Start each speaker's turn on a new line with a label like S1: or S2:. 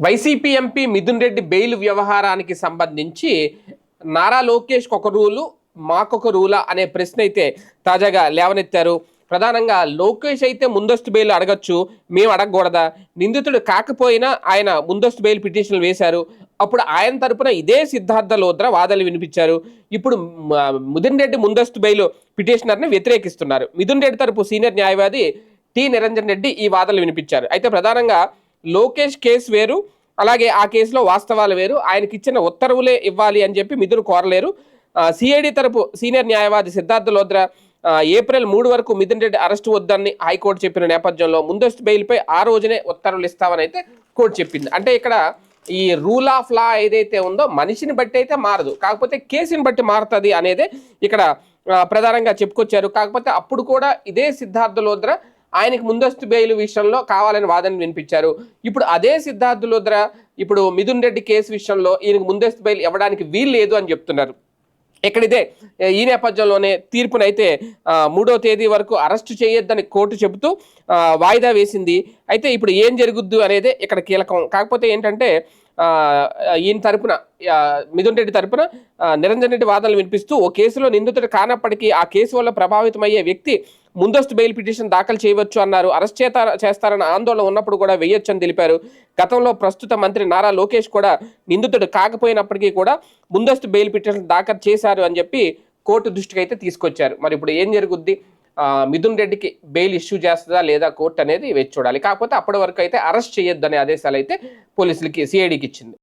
S1: YCP MP Mithun Reddy bail వ్యవహారానికి సంబంధించి నారా లోకేష్ ఒక రూలు మాకొక రూలా అనే ప్రశ్న అయితే తాజాగా లేవనెత్తారు. ప్రధానంగా లోకేష్ అయితే ముందస్తు బెయిల్ అడగచ్చు మేము అడగకూడదా? నిందితుడు కాకపోయినా ఆయన ముందస్తు బెయిల్ పిటిషన్లు వేశారు. అప్పుడు ఆయన తరపున ఇదే సిద్ధార్థ లోద్ర వాదనలు వినిపించారు. ఇప్పుడు మిథున్ రెడ్డి ముందస్తు బెయిల్ పిటిషనర్ని వ్యతిరేకిస్తున్నారు. మిథున్ రెడ్డి తరపు సీనియర్ న్యాయవాది టి. నిరంజన్ రెడ్డి ఈ వాదనలు వినిపించారు. అయితే ప్రధానంగా లోకేష్ కేసు వేరు అలాగే ఆ కేసులో వాస్తవాలు వేరు. ఆయనకి ఇచ్చిన ఉత్తర్వులే ఇవ్వాలి అని చెప్పి మిదురు కోరలేరు. సిఐడి తరపు సీనియర్ న్యాయవాది సిద్ధార్థ లోద్రా ఏప్రిల్ మూడు వరకు మిథున్ రెడ్డి అరెస్టు వద్దని హైకోర్టు చెప్పిన నేపథ్యంలో ముందస్తు బెయిల్పై ఆ రోజునే ఉత్తర్వులు ఇస్తామని అయితే కోర్టు చెప్పింది. అంటే ఇక్కడ ఈ రూల్ ఆఫ్ లా ఏదైతే ఉందో మనిషిని బట్టి అయితే మారదు. కాకపోతే కేసుని బట్టి మారుతుంది అనేది ఇక్కడ ప్రధానంగా చెప్పుకొచ్చారు. కాకపోతే అప్పుడు కూడా ఇదే సిద్ధార్థ లోద్ర ఆయనకి ముందస్తు బెయిల్ విషయంలో కావాలని వాదన వినిపించారు. ఇప్పుడు అదే సిద్ధార్థ లోద్ర ఇప్పుడు మిథున్ రెడ్డి కేసు విషయంలో ఈయనకు ముందస్తు బెయిల్ ఇవ్వడానికి వీలు లేదు అని చెప్తున్నారు. ఇక్కడిదే ఈ నేపథ్యంలోనే తీర్పునైతే మూడో తేదీ వరకు అరెస్టు చేయొద్దని కోర్టు చెబుతూ వాయిదా వేసింది. అయితే ఇప్పుడు ఏం జరుగుద్దు అనేది ఇక్కడ కీలకం. కాకపోతే ఏంటంటే ఈయన తరపున ఆ, మిథున్ రెడ్డి తరపున నిరంజన్ రెడ్డి వాదనలు వినిపిస్తూ ఓ కేసులో నిందితుడు కానప్పటికీ ఆ కేసు వల్ల ప్రభావితమయ్యే వ్యక్తి ముందస్తు బెయిల్ పిటిషన్ దాఖలు చేయవచ్చు అన్నారు. అరెస్ట్ చేత చేస్తారన్న ఆందోళన ఉన్నప్పుడు కూడా వేయొచ్చని తెలిపారు. గతంలో ప్రస్తుత మంత్రి నారా లోకేష్ కూడా నిందితుడు కాకపోయినప్పటికీ కూడా ముందస్తు బెయిల్ పిటిషన్ దాఖలు చేశారు అని చెప్పి కోర్టు దృష్టికి అయితే తీసుకొచ్చారు. మరి ఇప్పుడు ఏం జరుగుద్ది? మిథున్ రెడ్డికి బెయిల్ ఇష్యూ చేస్తుందా లేదా కోర్టు అనేది వేచి చూడాలి. కాకపోతే అప్పటి వరకు అయితే అరెస్ట్ చేయొద్దనే ఆదేశాలు అయితే పోలీసులకి సిఐడికి ఇచ్చింది.